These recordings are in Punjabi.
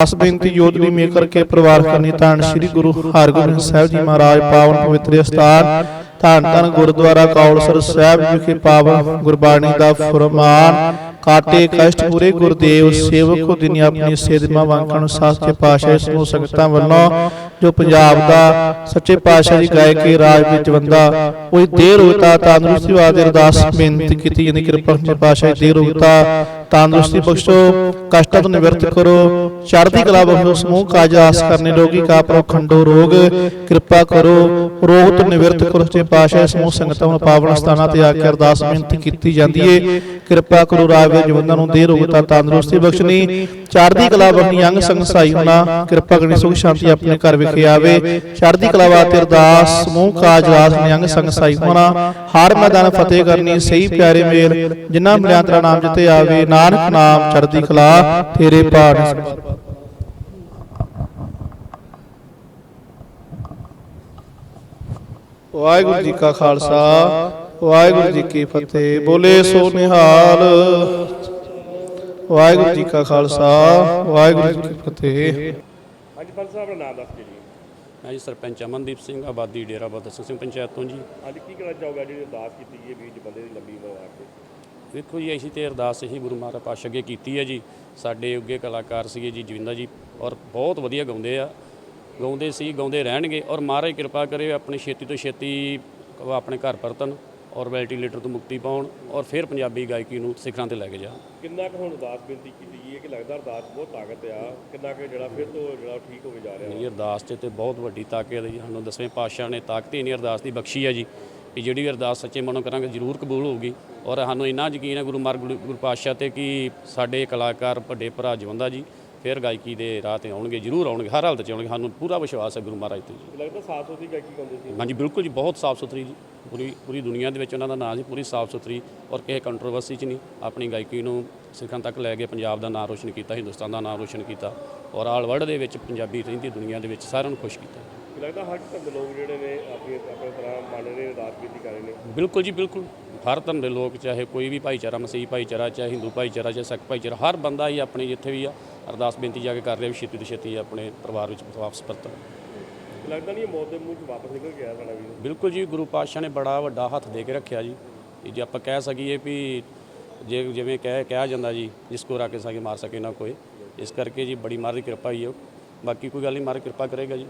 ਅਸ ਬੇਨਤੀ ਜੋਦਰੀ ਮੇਰ ਕਰਕੇ ਪਰਿਵਾਰ ਕਰਨੀ ਧੰਨ ਸ੍ਰੀ ਗੁਰੂ ਹਰਗੋਬਿੰਦ ਸਾਹਿਬ ਜੀ ਮਹਾਰਾਜ, ਪਾਵਨ ਪਵਿੱਤਰ ਸਥਾਨ ਧੰਨ ਧੰਨ ਗੁਰਦੁਆਰਾ ਕੌਲਸਰ ਸਾਹਿਬ ਵਿਖੇ ਪਾਵਨ ਗੁਰਬਾਣੀ ਦਾ ਫਰਮਾਨ ਕਾਟੇ ਕਸ਼ਟ ਪੂਰੇ ਗੁਰਦੇਵ ਸੇਵਕੋ ਦਿਨੀ ਆਪਣੀ ਸੇਧਮਾ ਵਾਂਕਣ ਸਾਚੇ ਪਾਤਸ਼ਾਹ ਸਮੂਹ ਸੰਗਤਾਂ ਵੱਲੋਂ ਜੋ ਪੰਜਾਬ ਦਾ ਸੱਚੇ ਪਾਤਸ਼ਾਹ ਦੀ ਗਾਇਕੀ ਰਾਜ ਵਿੱਚ ਵੰਦਾ ਕੋਈ ਦੇਰ ਹੋਤਾ ਤੰਦਰੁਸਤੀ ਵਾਸਤੇ ਅਰਦਾਸ ਬੇਨਤੀ ਕੀਤੀ ਜਾਂਦੀ ਕਿਰਪਾ ਸੱਚੇ ਪਾਤਸ਼ਾਹ ਦੀ ਦੇਰ ਹੋਤਾ ਤੰਦਰੁਸਤੀ ਬਖਸ਼ੋ, ਕਸ਼ਟਾਂ ਤੋਂ ਨਿਵਰਤ ਕਰੋ, ਚੜ੍ਹਦੀ ਕਲਾ ਬਖਸ਼ੋ, ਸਮੂਹ ਕਾਜ ਆਸ ਕਰਨੇ ਰੋਗੀ ਕਾ ਪ੍ਰੋ ਖੰਡੋ ਰੋਗ, ਕਿਰਪਾ ਕਰੋ, ਰੋਗ ਤੋਂ ਨਿਵਰਤ ਕਰੋ, ਸੱਚੇ ਪਾਤਸ਼ਾਹ ਸਮੂਹ ਸੰਗਤਾਂ ਨੂੰ ਪਾਵਨ ਸਥਾਨਾਂ ਤੇ ਆ ਕੇ ਅਰਦਾਸ ਬੇਨਤੀ ਕੀਤੀ ਜਾਂਦੀ ਏ। ਕਿਰਪਾ ਕਰੋ ਰਾਜ ਵਿੱਚ ਜੀਵਨਾਂ ਨੂੰ ਦੇ ਰੋਗਤਾ ਤੰਦਰੁਸਤੀ ਬਖਸ਼ਣੀ ਚੜ੍ਹਦੀ ਕਲਾ ਬਖਸ਼ਣੀ ਅੰਗ ਸੰਗ ਹੋਣਾ, ਕਿਰਪਾ ਕਰਨੀ ਸੁਖ ਸ਼ਾਂਤੀ ਆਪਣੇ ਘਰ ਵਿਖੇ ਆਵੇ। ਚੜ੍ਹਦੀ ਕਲਾ ਵਾਸਤੇ ਅਰਦਾਸ, ਸਮੂਹ ਕਾਜ ਰਾਸ ਨੇ ਅੰਗ ਹੋਣਾ। ਹਰ ਮੈਦਾਨ ਫਤਿਹ ਕਰਨੀ, ਸਹੀ ਪਿਆਰੇ ਮੇਲ, ਜਿਨ੍ਹਾਂ ਮਿਲਿਆ ਤੇਰਾ ਨਾਮ ਜਿਤੇ ਆਵੇ, ਨਾਨਕ ਨਾਮ, ਚੜ੍ਹਦੀ ਕਲਾ, ਤੇਰੇ ਪਾਠ। ਵਾਹਿਗੁਰੂ ਜੀ ਕਾ ਖਾਲਸਾ, ਵਾਹਿਗੁਰੂ ਜੀ ਕੀ ਫਤਿਹ। ਬੋਲੇ ਸੋ ਨਿਹਾਲ। ਵਾਹਿਗੁਰੂ ਜੀ ਕਾ ਖਾਲਸਾ ਵਾਹਿਗੁਰੂ ਜੀ ਕੀ ਫਤਿਹ। ਹਾਂਜੀ ਪੰਜ ਸਾਹਿਬ ਦਾ ਨਾਮ ਦੱਸ ਕੇ ਜੀ। ਮੈਂ ਜੀ ਸਰਪੰਚ ਅਮਨਦੀਪ ਸਿੰਘ ਆਬਾਦੀ ਡੇਰਾ ਬਾਬਾ ਸਿੰਘ ਪੰਚਾਇਤ ਤੋਂ ਜੀ। ਅੱਜ ਕੀ ਕਹਿਣਾ ਚਾਹੋਗੇ? ਜਿਹੜੀ ਅਰਦਾਸ ਕੀਤੀ ਗਈ ਹੈ ਵੀਰ ਜੀ ਬੰਦੇ ਦੀ ਲੰਬੀ ਉਮਰ ਵਾਸਤੇ ਵੇਖੋ ਜੀ ਅਸੀਂ ਤੇ ਅਰਦਾਸ ਇਹੀ ਗੁਰੂ ਮਹਾਰਾਜ ਪਾਤਸ਼ਾਹ ਅੱਗੇ ਕੀਤੀ ਹੈ ਜੀ। ਸਾਡੇ ਉੱਗੇ ਕਲਾਕਾਰ ਸੀਗੇ ਜੀ ਜਵਿੰਦਰ ਜੀ ਔਰ ਬਹੁਤ ਵਧੀਆ ਗਾਉਂਦੇ ਆ। ਗਾਉਂਦੇ ਸੀ ਗਾਉਂਦੇ ਰਹਿਣਗੇ ਔਰ ਮਹਾਰਾਜ ਕਿਰਪਾ ਕਰੇ ਆਪਣੀ ਛੇਤੀ ਤੋਂ ਛੇਤੀ ਆਪਣੇ ਘਰ ਪਰਤਨ ਔਰ ਵੈਂਟੀਲੇਟਰ ਤੋਂ ਮੁਕਤੀ ਪਾਉਣ ਔਰ ਫਿਰ ਪੰਜਾਬੀ ਗਾਇਕੀ ਨੂੰ ਸਿਖਰਾਂ ਤੇ ਲੈ ਕੇ ਜਾਣ। ਕਿੰਨਾ ਕੁ ਹੁਣ ਅਰਦਾਸ ਬੇਨਤੀ ਕੀਤੀ ਗਈ ਹੈ ਕਿ ਲੱਗਦਾ ਅਰਦਾਸ ਬਹੁਤ ਤਾਕਤ ਆ? ਕਿੰਨਾ ਕੁ ਜਿਹੜਾ ਫਿਰ ਤੋਂ ਜਿਹੜਾ ਠੀਕ ਹੋਵੇ ਜਾ ਰਿਹਾ? ਇਹ ਅਰਦਾਸ 'ਚ ਤੇ ਬਹੁਤ ਵੱਡੀ ਤਾਕਤ ਹੈ ਜੀ। ਸਾਨੂੰ ਦਸਵੇਂ ਪਾਤਸ਼ਾਹ ਨੇ ਤਾਕਤ ਹੀ ਨਹੀਂ ਅਰਦਾਸ ਦੀ ਬਖਸ਼ੀ ਹੈ ਜੀ। ਕਿ ਜਿਹੜੀ ਵੀ ਅਰਦਾਸ ਸੱਚੇ ਮਨੋਂ ਕਰਾਂਗੇ, ਜ਼ਰੂਰ ਕਬੂਲ ਹੋਊਗੀ। ਔਰ ਸਾਨੂੰ ਇੰਨਾ ਯਕੀਨ ਹੈ ਗੁਰੂ ਮਾਰਗ ਗੁਰੂ ਪਾਤਸ਼ਾਹ ਤੇ ਕਿ ਸਾਡੇ ਕਲਾਕਾਰ, ਵੱਡੇ ਭਰਾ ਜਵੰਦਾ ਜੀ ਫਿਰ ਗਾਇਕੀ ਦੇ ਰਾਹ ਤੇ ਆਉਣਗੇ ਜ਼ਰੂਰ ਆਉਣਗੇ ਹਰ ਹਾਲਤ 'ਚ ਆਉਣਗੇ। ਸਾਨੂੰ ਪੂਰਾ ਵਿਸ਼ਵਾਸ ਹੈ ਗੁਰੂ ਮਹਾਰਾਜ ਤੇ ਜੀ। ਲੱਗਦਾ ਸਾਥ ਦੀ ਗਾਇਕੀ ਗਾਉਂਦੇ ਸੀ? ਹਾਂਜੀ ਬਿਲਕੁਲ ਜੀ ਬਹੁਤ ਸਾਫ਼ ਸੁਥਰੀ ਜੀ ਪੂਰੀ ਪੂਰੀ ਦੁਨੀਆ ਦੇ ਵਿੱਚ ਉਹਨਾਂ ਦਾ ਨਾਮ ਜੀ ਪੂਰੀ ਸਾਫ਼ ਸੁਥਰੀ ਔਰ ਕਿਸੇ ਕੰਟਰੋਵਰਸੀ 'ਚ ਨਹੀਂ। ਆਪਣੀ ਗਾਇਕੀ ਨੂੰ ਸਿੱਖਾਂ ਤੱਕ ਲੈ ਕੇ ਪੰਜਾਬ ਦਾ ਨਾਮ ਰੋਸ਼ਨ ਕੀਤਾ ਹਿੰਦੁਸਤਾਨ ਦਾ ਨਾਮ ਰੋਸ਼ਨ ਕੀਤਾ ਔਰ ਆਲ ਵਰਲਡ ਦੇ ਵਿੱਚ ਪੰਜਾਬੀ ਰਹਿੰਦੀ ਦੁਨੀਆ ਦੇ ਵਿੱਚ ਸਾਰਿਆਂ ਨੂੰ ਖੁਸ਼ ਕੀਤਾ। ਲੱਗਦਾ ਹਰ ਧਰਮ ਦੇ ਲੋਕ ਜਿਹੜੇ ਨੇ ਆਪਣੀ ਆਪਣੇ ਤਰ੍ਹਾਂ ਮੰਨ ਰਹੇ ਨੇ ਬੇਨਤੀ ਕਰ ਰਹੇ ਨੇ। ਬਿਲਕੁਲ ਜੀ ਬਿਲਕੁਲ। ਹਰ ਧਰਮ ਦੇ ਲੋਕ ਚਾਹੇ ਕੋਈ ਵੀ ਭਾਈਚਾਰਾ ਮਸੀਹ ਭਾਈਚਾਰਾ ਚਾਹੇ ਹਿੰਦੂ ਭਾਈਚਾਰਾ ਚਾਹੇ ਸਿੱਖ ਭਾਈਚਾਰਾ ਹਰ ਬੰਦਾ ਹੀ ਆਪਣੀ ਜਿੱਥੇ ਵੀ ਆ ਅਰਦਾਸ ਬੇਨਤੀ ਜਾ ਕੇ ਕਰ ਰਿਹਾ ਵੀ ਛੇਤੀ ਤੋਂ ਛੇਤੀ ਆਪਣੇ ਪਰਿਵਾਰ ਵਿੱਚ ਵਾਪਸ ਪਰਤਣ। ਲੱਗਦਾ ਨਹੀਂ ਇਹ ਮੌਤ ਦੇ ਮੂੰਹ 'ਚ ਵਾਪਸ ਨਿਕਲ ਗਿਆ ਸਾਡਾ ਵੀਰ। ਬਿਲਕੁਲ ਜੀ ਗੁਰੂ ਪਾਤਸ਼ਾਹ ਨੇ ਬੜਾ ਵੱਡਾ ਹੱਥ ਦੇ ਕੇ ਰੱਖਿਆ ਜੀ। ਜੇ ਆਪਾਂ ਕਹਿ ਸਕੀਏ ਵੀ ਜੇ ਜਿਵੇਂ ਕਹਿ ਕਿਹਾ ਜਾਂਦਾ ਜੀ ਜਿਸ ਕੋ ਰਾਕੇ ਸਾਕੇ ਮਾਰ ਸਕੇ ਨਾ ਕੋਈ ਇਸ ਕਰਕੇ ਜੀ ਬੜੀ ਮਾਰ ਦੀ ਕਿਰਪਾ ਹੀ ਹੈ। ਬਾਕੀ ਕੋਈ ਗੱਲ ਨਹੀਂ ਮਾਰ ਕਿਰਪਾ ਕਰੇਗਾ ਜੀ।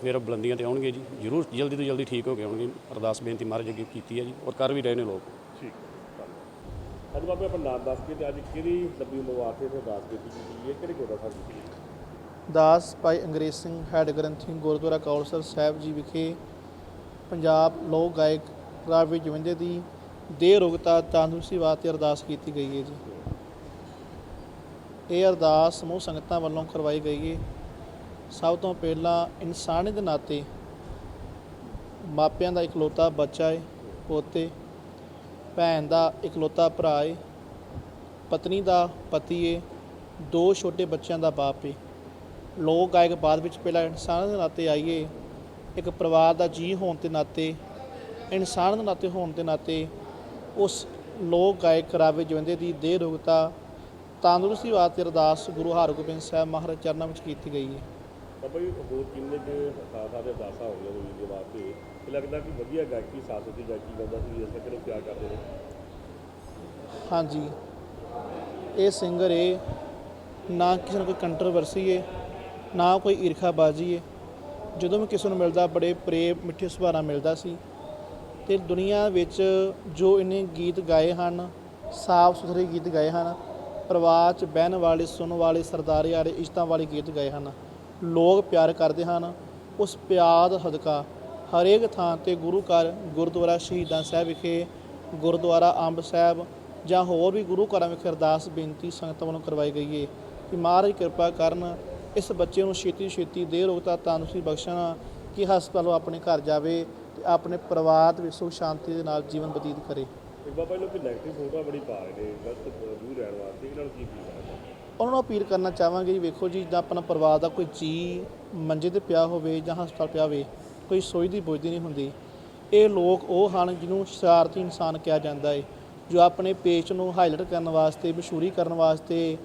ਫਿਰ ਬੁਲੰਦੀਆਂ ਤੇ ਆਉਣਗੇ ਜੀ। ਜ਼ਰੂਰ ਜਲਦੀ ਤੋਂ ਜਲਦੀ ਠੀਕ ਹੋ ਕੇ ਆਉਣਗੇ। ਅਰਦਾਸ ਬੇਨਤੀ ਮਹਾਰਾਜ ਅੱਗੇ ਕੀਤੀ ਹੈ ਜੀ ਔਰ ਕਰ ਵੀ ਰਹੇ ਨੇ ਲੋਕ। ਠੀਕ। ਅੱਜ ਬਾਬੇ ਆਪਣਾ ਨਾਮ ਦੱਸ ਕੇ ਤੇ ਅੱਜ ਕਿਹੜੀ ਲੰਬੀ ਉਮਰ ਤੇ ਅਰਦਾਸ ਕੀਤੀ ਗਈ ਹੈ? ਕਿਹੜੇ ਗੁਰਦਾ ਸਾਹਿਬ ਜੀ ਦਾਸ ਭਾਈ ਅੰਗਰੇਜ਼ ਸਿੰਘ ਹੈਡ ਗ੍ਰੰਥੀ ਗੁਰਦੁਆਰਾ ਕੌਲਸਰ ਸਾਹਿਬ ਜੀ ਵਿਖੇ ਪੰਜਾਬ ਲੋਕ ਗਾਇਕ ਰਾਵੀ ਜਵੰਦੇ ਦੀ ਦੇਹ ਰੋਗਤਾ ਤੰਦਰੁਸਤੀ ਵਾਸਤੇ ਅਰਦਾਸ ਕੀਤੀ ਗਈ ਹੈ ਜੀ। ਇਹ ਅਰਦਾਸ ਸਮੂਹ ਸੰਗਤਾਂ ਵੱਲੋਂ ਕਰਵਾਈ ਗਈ ਹੈ। ਸਭ ਤੋਂ ਪਹਿਲਾਂ ਇਨਸਾਨੀ ਦੇ ਨਾਤੇ ਮਾਪਿਆਂ ਦਾ ਇਕਲੌਤਾ ਬੱਚਾ ਹੈ, ਪੋਤੇ ਭੈਣ ਦਾ ਇਕਲੌਤਾ ਭਰਾ ਏ, ਪਤਨੀ ਦਾ ਪਤੀ ਏ, ਦੋ ਛੋਟੇ ਬੱਚਿਆਂ ਦਾ ਬਾਪ ਏ। ਲੋਕ ਗਾਇਕ ਬਾਅਦ ਵਿੱਚ ਪਹਿਲਾਂ ਇਨਸਾਨ ਦੇ ਨਾਤੇ ਆਈਏ। ਇੱਕ ਪਰਿਵਾਰ ਦਾ ਜੀ ਹੋਣ ਦੇ ਨਾਤੇ, ਇਨਸਾਨ ਦੇ ਨਾਤੇ ਹੋਣ ਦੇ ਨਾਤੇ ਉਸ ਲੋਕ ਗਾਇਕ ਰਾਵੇ ਜਵੰਦੇ ਦੀ ਦੇਹ ਰੋਗਤਾ ਤੰਦਰੁਸਤੀ ਵਾਸਤੇ ਅਰਦਾਸ ਗੁਰੂ ਹਰਗੋਬਿੰਦ ਸਾਹਿਬ ਮਹਾਰਾਜ ਚਰਨਾਂ ਵਿੱਚ ਕੀਤੀ ਗਈ ਹੈ ਬਾਬਾ ਜੀ ਹੋਰ ਕਿੰਨੇ ਕੁ ਸਾਥਾਂ ਦੇ ਅਰਦਾਸਾਂ ਹੋ ਗਈਆਂ ਵੀਰ ਦੇ ਵਾਸਤੇ। ਕਿ ਲੱਗਦਾ ਕਿ ਵਧੀਆ ਗਾਇਕੀ, ਸਾਥ ਦੀ ਗਾਇਕੀ ਗਾਉਂਦਾ ਸੀ, ਇਸ ਕਰਕੇ ਪਿਆਰ ਕਰਦੇ ਨੇ। ਹਾਂਜੀ। ਇਹ ਸਿੰਗਰ ਏ, ਨਾ ਕਿਸੇ ਨੂੰ ਕੋਈ ਕੰਟਰੋਵਰਸੀ ਏ, ਨਾ ਕੋਈ ਈਰਖਾਬਾਜ਼ੀ ਏ। ਜਦੋਂ ਵੀ ਕਿਸੇ ਨੂੰ ਮਿਲਦਾ, ਬੜੇ ਪ੍ਰੇਮ, ਮਿੱਠੇ ਸੁਭਾਅ ਨਾਲ ਮਿਲਦਾ ਸੀ। ਤੇ ਦੁਨੀਆ ਵਿੱਚ ਜੋ ਇਹਨੇ ਗੀਤ ਗਾਏ ਹਨ, ਸਾਫ਼ ਸੁਥਰੇ ਗੀਤ ਗਾਏ ਹਨ, ਪਰਿਵਾਰ 'ਚ ਬਹਿਣ ਵਾਲੇ, ਸੁਣਨ ਵਾਲੇ, ਸਰਦਾਰੀ ਵਾਲੇ ਇਸ਼ਤਾਂ ਵਾਲੇ ਗੀਤ ਗਾਏ ਹਨ। ਲੋਕ ਪਿਆਰ ਕਰਦੇ ਹਨ, ਉਸ ਪਿਆਰ ਦਾ ਸਦਕਾ ਹਰੇਕ ਥਾਂ ਤੇ ਗੁਰੂ ਘਰ, ਗੁਰਦੁਆਰਾ ਸ਼ਹੀਦਾਂ ਸਾਹਿਬ ਵਿਖੇ, ਗੁਰਦੁਆਰਾ ਅੰਬ ਸਾਹਿਬ ਜਾਂ ਹੋਰ ਵੀ ਗੁਰੂ ਘਰਾਂ ਵਿਖੇ ਅਰਦਾਸ, ਬੇਨਤੀ, ਸੰਗਤਾਂ ਵੱਲੋਂ ਕਰਵਾਈ ਗਈ ਹੈ ਕਿ ਮਹਾਰਾਜ ਕਿਰਪਾ ਕਰਨ ਇਸ ਬੱਚੇ ਨੂੰ ਛੇਤੀ ਛੇਤੀ ਦੇ ਰੋਗਤਾ ਤੰਦਰੁਸਤੀ ਬਖਸ਼ਣ, ਕਿ ਹਸਪਤਾਲੋਂ ਆਪਣੇ ਘਰ ਜਾਵੇ ਤੇ ਆਪਣੇ ਪਰਿਵਾਰ ਵਿੱਚ ਸੁਖ ਸ਼ਾਂਤੀ ਦੇ ਨਾਲ ਜੀਵਨ ਬਤੀਤ ਕਰੇ। ਤੇ ਬਾਬਾ ਜੀ ਲੋਕ ਨੈਗੇਟਿਵ ਫੋਟੋ ਬੜੀ ਪਾ ਰਹੇ ਨੇ, ਗਲਤ ਵਿਊ ਲੈਣ ਵਾਸਤੇ, ਇਹਨਾਂ ਨੂੰ ਕੀ ਫੀਲ ਉਹਨਾਂ ਨੂੰ ਅਪੀਲ ਕਰਨਾ ਚਾਹਾਂਗੇ ਜੀ, ਵੇਖੋ ਜੀ ਜਾਂ ਆਪਣਾ ਪਰਿਵਾਰ ਦਾ ਕੋਈ ਜੀ ਮੰਜੇ ਤੇ ਪਿਆ ਹੋਵੇ ਜਾਂ ਹਸਪਤਾਲ ਪਿਆ ਹੋਵੇ, ਕੋਈ ਸੋਚਦੀ ਬੁੱਝਦੀ ਨਹੀਂ ਹੁੰਦੀ। ਇਹ ਲੋਕ ਉਹ ਹਨ ਜਿਹਨੂੰ ਸ਼ਰਾਰਤੀ ਇਨਸਾਨ ਕਿਹਾ ਜਾਂਦਾ ਹੈ ਜੋ ਆਪਣੇ ਪੇਜ ਨੂੰ ਹਾਈਲਾਈਟ ਕਰਨ ਵਾਸਤੇ, ਮਸ਼ਹੂਰੀ ਕਰਨ ਵਾਸਤੇ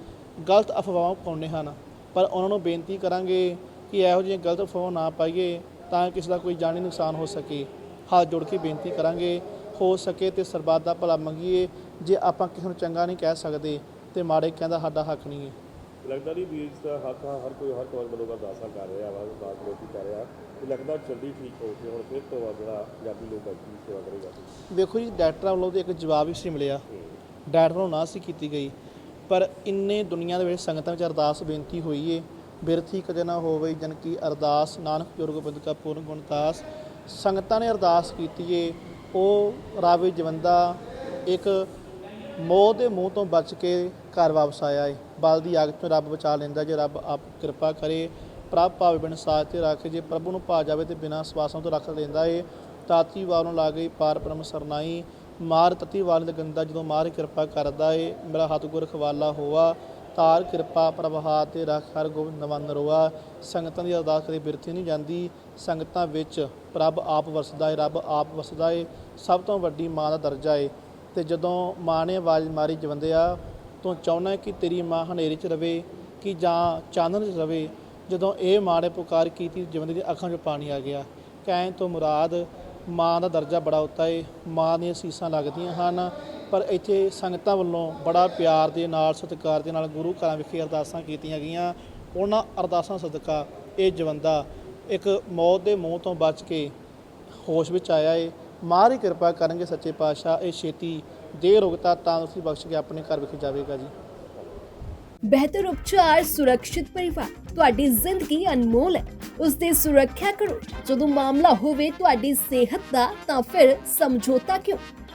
ਗਲਤ ਅਫਵਾਹਾਂ ਪਾਉਂਦੇ ਹਨ। ਪਰ ਉਹਨਾਂ ਨੂੰ ਬੇਨਤੀ ਕਰਾਂਗੇ ਕਿ ਇਹੋ ਜਿਹੀਆਂ ਗਲਤ ਅਫਵਾਹਾਂ ਨਾ ਪਾਈਏ ਤਾਂ ਕਿਸੇ ਦਾ ਕੋਈ ਜਾਨੀ ਨੁਕਸਾਨ ਹੋ ਸਕੇ। ਹੱਥ ਜੋੜ ਕੇ ਬੇਨਤੀ ਕਰਾਂਗੇ ਹੋ ਸਕੇ ਤੇ ਸਰਬੱਤ ਦਾ ਭਲਾ ਮੰਗੀਏ ਜੇ ਆਪਾਂ ਕਿਸੇ ਨੂੰ ਚੰਗਾ ਨਹੀਂ ਕਹਿ ਸਕਦੇ ਤੇ ਮਾੜੇ ਕਹਿੰਦਾ ਸਾਡਾ ਹੱਕ ਨਹੀਂ ਹੈ। ਲੱਗਦਾ ਨਹੀਂ ਵੀ ਇਸ ਦਾ ਹੱਕ ਹਰ ਕੋਈ ਹਰ ਕੋਈ ਮਨੋਂ ਦਾ ਦਾਸਾ ਕਰ ਰਿਹਾ ਵਾ ਦਾਸ ਲੋਕੀ ਕਰ ਰਿਹਾ। ਤੇ ਲੱਗਦਾ ਜਲਦੀ ਠੀਕ ਹੋ ਕੇ ਹੁਣ ਫਿਰ ਤੋਂ ਜਿਹੜਾ ਪੰਜਾਬੀ ਲੋਕ ਦੀ ਸੇਵਾ ਕਰੇਗਾ। ਵੇਖੋ ਜੀ ਡਾਕਟਰਾਂ ਵੱਲੋਂ ਤੇ ਇੱਕ ਜਵਾਬ ਹੀ ਸੀ ਮਿਲਿਆ। ਡਾਕਟਰ ਵੱਲੋਂ ਨਾ ਸੀ ਕੀਤੀ ਗਈ ਪਰ ਇੰਨੇ ਦੁਨੀਆ ਦੇ ਵਿੱਚ ਸੰਗਤਾਂ ਵਿੱਚ ਅਰਦਾਸ ਬੇਨਤੀ ਹੋਈ ਏ ਬਿਰਥੀ ਕਦੇ ਨਾ ਹੋਵੇ ਜਨ ਕੀ ਅਰਦਾਸ ਨਾਨਕ ਗੁਰੂ ਗੋਬਿੰਦ ਕਾ ਪੂਰਨ ਗੁਣਤਾਸ ਸੰਗਤਾਂ ਨੇ ਅਰਦਾਸ ਕੀਤੀ ਏ ਉਹ ਰਾਵੇ ਜਵੰਦਾ ਇੱਕ ਮੋਹ ਦੇ ਮੂੰਹ ਤੋਂ ਬਚ ਕੇ ਘਰ ਵਾਪਸ ਆਇਆ ਏ। ਬਲ ਦੀ ਅੱਗ ਤੋਂ ਰੱਬ ਬਚਾ ਲੈਂਦਾ ਜੇ ਰੱਬ ਆਪ ਕਿਰਪਾ ਕਰੇ, ਪ੍ਰਭ ਭਾਵੇਂ ਬਿਨ ਸਾਥ ਤੇ ਰੱਖ ਜੇ ਪ੍ਰਭੂ ਨੂੰ ਪਾ ਜਾਵੇ ਤੇ ਬਿਨਾਂ ਸਵਾਸਾਂ ਤੋਂ ਰੱਖ ਲੈਂਦਾ ਏ। ਤਾਤੀ ਵਾਲੋਂ ਲਾ ਗਈ ਪਾਰ ਪਰਮ ਸਰਨਾਈ, ਮਾਰ ਤਤੀ ਵਾਲ ਦੇ ਗੰਦਾ ਜਦੋਂ ਮਾਰ ਕਿਰਪਾ ਕਰਦਾ ਏ। ਮੇਰਾ ਹੱਥ ਗੁਰ ਖਵਾਲਾ ਹੋਆ ਤਾਰ, ਕਿਰਪਾ ਪ੍ਰਭਾ ਤੇ ਰੱਖ ਹਰ ਗੋਬਿੰਦ ਨਵਾਂ ਨਰੋਆ ਸੰਗਤਾਂ ਦੀ ਅਰਦਾਸ ਕਦੇ ਬਿਰਥੀ ਨਹੀਂ ਜਾਂਦੀ। ਸੰਗਤਾਂ ਵਿੱਚ ਪ੍ਰਭ ਆਪ ਵਸਦਾ ਏ, ਰੱਬ ਆਪ ਵਸਦਾ ਏ। ਸਭ ਤੋਂ ਵੱਡੀ ਮਾਂ ਦਾ ਦਰਜਾ ਏ। ਤੇ ਜਦੋਂ ਮਾਂ ਨੇ ਆਵਾਜ਼ ਮਾਰੀ ਜਵੰਦਿਆ, ਤੂੰ ਚਾਹੁੰਦਾ ਕਿ ਤੇਰੀ ਮਾਂ ਹਨੇਰੇ 'ਚ ਰਵੇ, ਕਿ ਜਾਂ ਚਾਨਣ 'ਚ ਰਵੇ? ਜਦੋਂ ਇਹ ਮਾਂ ਨੇ ਪੁਕਾਰ ਕੀਤੀ, ਜਵੰਦੇ ਦੀ ਅੱਖਾਂ 'ਚ ਪਾਣੀ ਆ ਗਿਆ। ਕਹਿਣ ਤੋਂ ਮੁਰਾਦ, ਮਾਂ ਦਾ ਦਰਜਾ ਬੜਾ ਉੱਤਾ ਏ। ਮਾਂ ਦੀਆਂ ਸੀਸਾਂ ਲੱਗਦੀਆਂ ਹਨ। ਪਰ ਇੱਥੇ ਸੰਗਤਾਂ ਵੱਲੋਂ ਬੜਾ ਪਿਆਰ ਦੇ ਨਾਲ, ਸਤਿਕਾਰ ਦੇ ਨਾਲ ਗੁਰੂ ਘਰਾਂ ਵਿਖੇ ਅਰਦਾਸਾਂ ਕੀਤੀਆਂ ਗਈਆਂ। ਉਹਨਾਂ ਅਰਦਾਸਾਂ ਸਦਕਾ ਇਹ ਜਵੰਦਾ ਇੱਕ ਮੌਤ ਦੇ ਮੂੰਹ ਤੋਂ ਬਚ ਕੇ ਹੋਸ਼ ਵਿੱਚ ਆਇਆ ਏ। ਮਾਂ ਦੀ ਕਿਰਪਾ ਕਰਨਗੇ ਸੱਚੇ ਪਾਤਸ਼ਾਹ, ਇਹ ਛੇਤੀ ਦੇਰ ਰੁਕਤਾ ਤਾਂ ਉਸੇ ਬਖਸ਼ ਕੇ ਆਪਣੇ ਘਰ ਵਿਖੇ ਜਾਵੇਗਾ ਜੀ। ਬਿਹਤਰ ਉਪਚਾਰ, ਸੁਰੱਖਿਅਤ ਪਰਿਵਾਰ, ਤੁਹਾਡੀ ਜ਼ਿੰਦਗੀ ਅਨਮੋਲ ਹੈ। ਉਸ ਦੀ ਸੁਰੱਖਿਆ ਕਰੋ। ਜਦੋਂ ਮਾਮਲਾ ਹੋਵੇ ਤੁਹਾਡੀ ਸਿਹਤ ਦਾ, ਤਾਂ ਫਿਰ ਸਮਝੌਤਾ ਕਿਉਂ?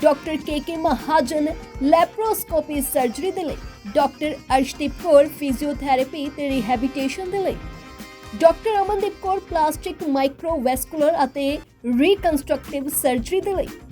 doctor K Mahajan laparoscopy surgery ਦੇ ਲਈ, ਡਾਕਟਰ ਅਰਸ਼ਦੀਪ ਕੌਰ ਫਿਜ਼ੀਓਥੈਰੇਪੀ ਤੇ ਰਿਹੈਬਿਲਿਟੇਸ਼ਨ ਦੇ ਲਈ, doctor Amandeep Kaur plastic microvascular ਅਤੇ ਰੀਕਨਸਟਰਕਟਿਵ ਸਰਜਰੀ ਦੇ ਲਈ।